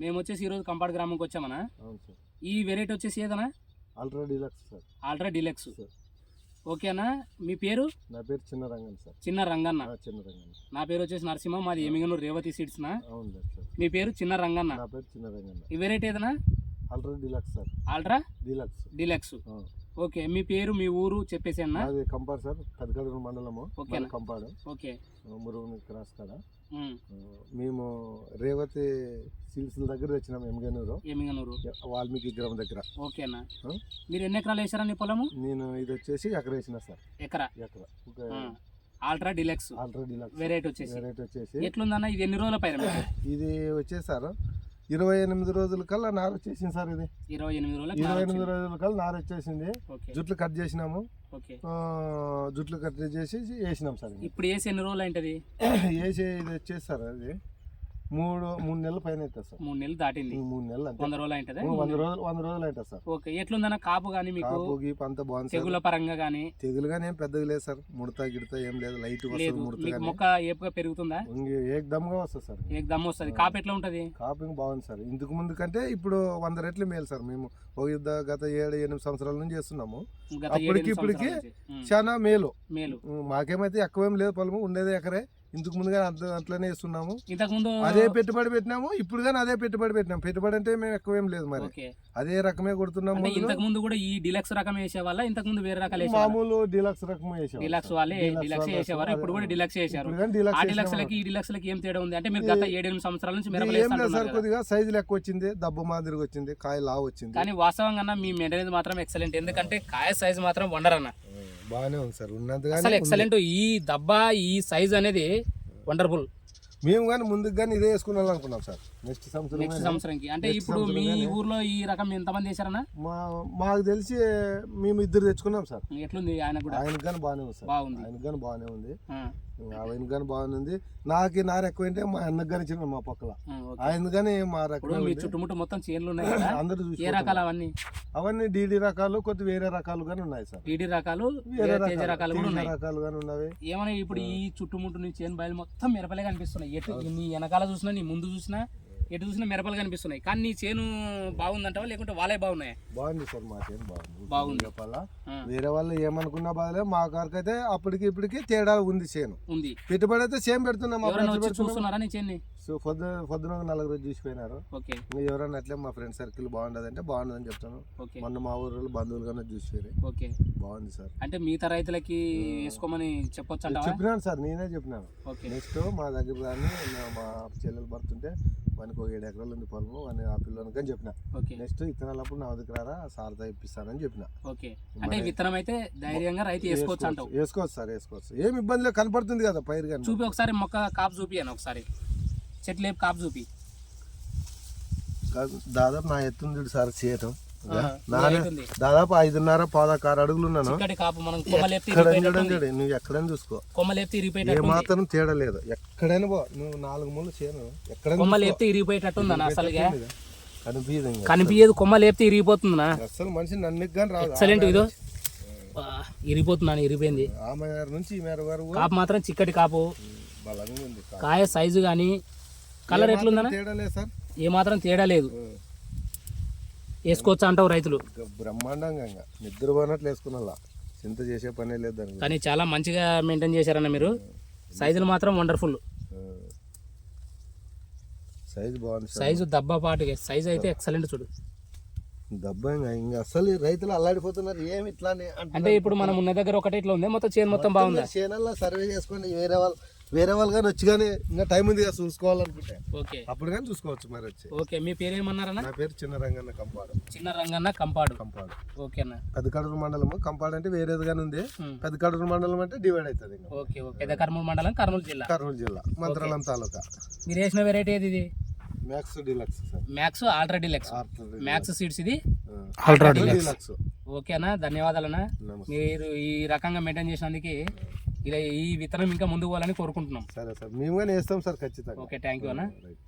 మేము వచ్చేసి ఈరోజు కంపాడ్ గ్రామంకి వచ్చామన్నా అవును సార్. ఈ వెరైటీ వచ్చేసి ఏదన్నా ultra deluxe sir. Ultra deluxe. Sir. ఓకేనా మీ పేరు? నా పేరు చిన్న రంగన్ సార్. చిన్న రంగన్న. చిన్న రంగన్ నా పేరు వచ్చేసి నరసింహ మాది ఎమిగనూరు రేవతి సీడ్స్ నా. అవును సార్ మీ పేరు చిన్న రంగన్న. నా పేరు చిన్న రంగన్ ఈ వెరైటీ ఏదన్నా ultra deluxe sir. Ultra deluxe. Deluxe. Okay మీ పేరు మీ ఊరు చెప్పేసి అన్న. అది కంపాడు సార్ పెద్దగడూరు మండలము. మన కంపాడు ఓకే. మురుగుని క్రాస్ కాడ. మేము రేవతి సిల్స్ల దగ్గర తెచ్చినాం ఎమ్గనూరు ఎమిగనూరు వాల్మీకి గ్రామం దగ్గర. ఓకేనా? మీరు ఎన్ని ఎకరాలు వేసారని పొలము? నేను ఇది వచ్చేసి ఎకర వేసిన సార్. ఎకరా? ఎకర. Ultra deluxe ultra deluxe variety వచ్చేసి. వెరైటీ వచ్చేసి. ఎట్లుందన్న? ఇది ఎన్ని రోజుల పైన? ఇది వచ్చేసి సార్ ఇరవై ఎనిమిది రోజుల కల్లా నార వచ్చేసింది సార్ ఇది. ఇరవై ఎనిమిది ఇరవై. రోజుల కల్లా నార వచ్చేసింది. జుట్లు కట్ చేసినాము. జుట్లు కట్ చేసి వేసినాం సార్. ఇప్పుడు వేసి ఎన్ని రోజులు అయింటది? వేసి ఇది వచ్చేసి సార్ అది. మూడు మూడు నెలల పైన అవుతుంది సార్. మూడు నెలలు దాటింది. మూడు నెలలు వంద రోజులు ఓ, వంద రోజులు వంద రోజులు అవుతుంది సార్. ఓకే ఎట్లుందన్న కాపు కానీ మీకు? కాపు గీపు అంతా బాగుంది తెగుల పరంగా కానీ తెగులుగానే ఏం పెద్దగా లేదు సార్. ముడత గిడత ఏం లేదు. లైట్ వస్తుంది ముడత మీకు కానీ మొక్క ఏపుగా పెరుగుతుందా? ఏకదమ్గా వస్తుంది సార్. ఏక దమ్ వస్తుంది? కాపు ఎట్లా ఉంటది? కాపింగ్ బాగుంది సార్. ఇందుకు ముందు కంటే ఇప్పుడు వంద రెట్లు మేలు సార్. మేము ఒక గత ఏడు ఎనిమిది సంవత్సరాల నుంచి చేస్తున్నాము. అప్పటికి ఇప్పటికి చాలా మేలు. మేలు. మాకేమైతే ఎక్కువేం లేదు పొలము. ఉండేది ఎకరే. ఇందుకు ముందుగా అట్లనే వేస్తున్నాము ఇంతకు ముందు అదే పెట్టుబడి పెట్టినాము ఇప్పుడు కానీ అదే పెట్టుబడి పెట్టినాము. పెట్టుబడి అంటే మేము ఎక్కువేం లేదు మరి. అదే రకమే కొడుతున్నాము. ఇంతకు ముందు కూడా ఈ డిలక్స్ రకం వేసే వాళ్ళ ఇంతకు ముందు వేరే రకాలు వేసేవాళ్ళ మామూలు డిలక్స్ రకం వేసాము డిలక్స్ వాళ్ళే డిలక్స్ వేసేవారు ఇప్పుడు కూడా. డిలక్స్ వేసారు ఆ డిలక్స్. లకి ఈ డిలక్స్ లకి ఏం తేడా ఉంది? అంటే మీరు గత ఏడెనిమిది సంవత్సరాల నుంచి మిరపలు ఏం లేదు సార్. కొద్దిగా సైజు లెక్క వచ్చింది దబ్బ మాదిరిగా వచ్చింది కాయ లావు వచ్చింది. కానీ వాస్తవంగా మీ మెయింటెనెన్స్ మాత్రం ఎక్సలెంట్ ఎందుకంటే కాయ సైజ్ మాత్రం వండర్ అన్న బాగానే ఉంది సార్ అసలు ఉంది. ఎక్సలెంట్ ఈ దబ్బా ఈ సైజ్ అనేది వండర్ఫుల్. మేము కానీ ముందుకు కానీ ఇదే వేసుకున్నాం అనుకున్నాం సార్. నెక్స్ట్ సంవత్సరం నెక్స్ట్ సంవత్సరంకి. అంటే ఇప్పుడు మీ ఊర్లో ఈ రకం ఎంతమంది వేసారన్నా మా మాకు తెలిసి మేము ఇద్దరు తెచ్చుకున్నాం సార్. ఎట్లుంది ఆయన కూడా? ఆయనకు కానీ బాగానే ఉంది సార్. బాగుంది. ఆయనకు కానీ బాగానే ఉంది. ఆ, ఆయనకు కానీ బాగానే ఉంది నాకు నార ఎక్కువైతే మా అన్నకు కానీ ఇచ్చిన మా పక్కల. ఆయన కానీ మా రకం చుట్టుముట్టు మొత్తం చేన్లు ఉన్నాయి అందరూ ఏ రకాలు అవన్నీ? అవన్నీ డీడీ రకాలు కొద్ది వేరే రకాలు కానీ ఉన్నాయి సార్. టీడీ రకాలు వేరే రకాలు ఉన్నాయి. రకాలు కానీ ఉన్నవి. ఏమన్నా ఇప్పుడు ఈ చుట్టుముట్టు నీ చేను బయలు మొత్తం మిరపలే కనిపిస్తున్నాయి. ఎటు నీ వెనకాల చూసినా నీ ముందు చూసినా ఎటు చూసినా మిరపలు కనిపిస్తున్నాయి. కానీ నీ చేను బాగుందంటావా? లేకుంటే వాళ్ళే బాగున్నాయి? బాగుంది సార్ మా చేను బాగుంది. బాగుంది. చెప్పాలా వేరే వాళ్ళు ఏమనుకున్నా బాధలే. మా కారికి అయితే అప్పటికి ఇప్పటికి తేడా ఉంది చేను. ఉంది. పెట్టుబడి అయితే సేమ్ పెడుతున్నాం. చూస్తున్నారా నీ చేన్ని? సో పొద్దు పొద్దున ఒక నలుగురు రోజు చూసిపోయినారు. ఓకే. ఇంకా ఎవరైనా అట్లే మా ఫ్రెండ్ సర్కిల్ బాగుండదు అంటే బాగుండదని చెప్తాను. ఓకే. మొన్న మా ఊరు బంధువులు కన్నా చూసిపోయారు ఓకే. బాగుంది సార్. అంటే మిగతా రైతులకి వేసుకోమని చెప్పొచ్చు చెప్పినాను సార్ నేనే చెప్పినాను. ఓకే. నెక్స్ట్ మా దగ్గర కానీ మా చెల్లెలు పడుతుంటే మనకు ఒక ఏడు ఎకరాలు ఉంది పొలము అని ఆ పిల్లలకి కానీ చెప్పిన. ఓకే. నెక్స్ట్ ఇత్తనాలప్పుడు నా దగ్గర రారా సార్తో ఇప్పిస్తానని చెప్పిన. ఓకే. అంటే విత్తనం అయితే ధైర్యంగా రైతు వేసుకోవచ్చు అంటావు. వేసుకోవచ్చు సార్ వేసుకోవచ్చు. ఏం ఇబ్బంది కనపడుతుంది కదా పైరు కానీ. చూపి ఒకసారి మొక్క కాపు చూపి అని ఒకసారి. చెట్లు లేపు కాపు చూపి. దాదాపు నా ఎత్తుంది సార్ చేయటం. దాదాపు ఐదున్నర పదహారు అడుగులు ఉన్నాను. ఎక్కడ. నువ్వు ఎక్కడైనా చూసుకో. ఏ. మాత్రం తేడా లేదు. ఎక్కడైనా పో నువ్వు నాలుగు మూలు చేయను. ఎక్కడైనా కొమ్మ చూసుకో. లేపితే ఇరిగిపోయేటట్టు ఉందన్న అసలుగా? కనిపించదు. కనిపించదు కొమ్మ లేపితే ఇరిగిపోతుందనా అసలు మనిషి నన్ను కానీ రాదు. ఎక్సలెంట్ ఇదో ఇరిగిపోతున్నాను ఇరిగిపోయింది. ఆ మేర నుంచి ఈ మేర వరకు. కాపు మాత్రం చిక్కటి కాపు. కాయ సైజు కానీ కలర్ మాత్రం తేడా సార్. ఏ మాత్రం తేడా లేదు. వేసుకోవచ్చు అంటావు రైతులు? బ్రహ్మాండంగా నిద్ర పోనట్లు వేసుకున్నా చింత చేసే పనే లేదు కానీ చాలా మంచిగా మెయింటైన్ చేశారన్న మీరు. సైజులు మాత్రం వండర్ఫుల్ సైజు బాగుంది సైజు దబ్బా పాటుగా. సైజు అయితే ఎక్సలెంట్ చూడు. దబ్బా ఇంకా. అసలు రైతులు అల్లాడిపోతున్నారు. ఏమి ఇట్లా అంటే. ఇప్పుడు మనం ఉన్న దగ్గర ఒకటే ఇట్లా ఉంది. మొత్తం చేను మొత్తం బాగుందా? చేనల్లో సర్వే చేసుకోండి వేరే వాళ్ళు వేరే వాళ్ళు కానీ వచ్చి కానీ ఇంకా టైం ఉంది కదా చూసుకోవాలనుకుంటే. ఓకే. అప్పుడు కానీ చూసుకోవచ్చు మరి వచ్చి. ఓకే మీ పేరు ఏమన్నారన్న? నా పేరు చిన్న రంగన్న కంపాడు. చిన్న రంగన్న కంపాడు. కంపాడు ఓకేనా పెద్దకడూరు మండలము. కంపాడు అంటే వేరేది కానీ ఉంది. ఉమ్. పెద్దకడూరు మండలం అంటే డివైడ్ అవుతుంది ఇంకా. Okay okay. పెద్ద కర్నూలు మండలం కర్నూలు జిల్లా. కర్నూలు జిల్లా. మంత్రాలం తాలూకా. మీరు వేసిన వెరైటీ ఏది ఇది? Max deluxe sir. Max ultra deluxe. Max seeds ఇది? Ultra deluxe. ఓకేనా ధన్యవాదాలన్నా. మీరు ఈ రకంగా మెయింటైన్ చేసినందుకు ఇలా ఈ విత్తనం ఇంకా ముందుకు పోవాలని కోరుకుంటున్నాం. సరే సార్. మేము కానీ వేస్తాం సార్ ఖచ్చితంగా. ఓకే థ్యాంక్ యూ అన్న. రైట్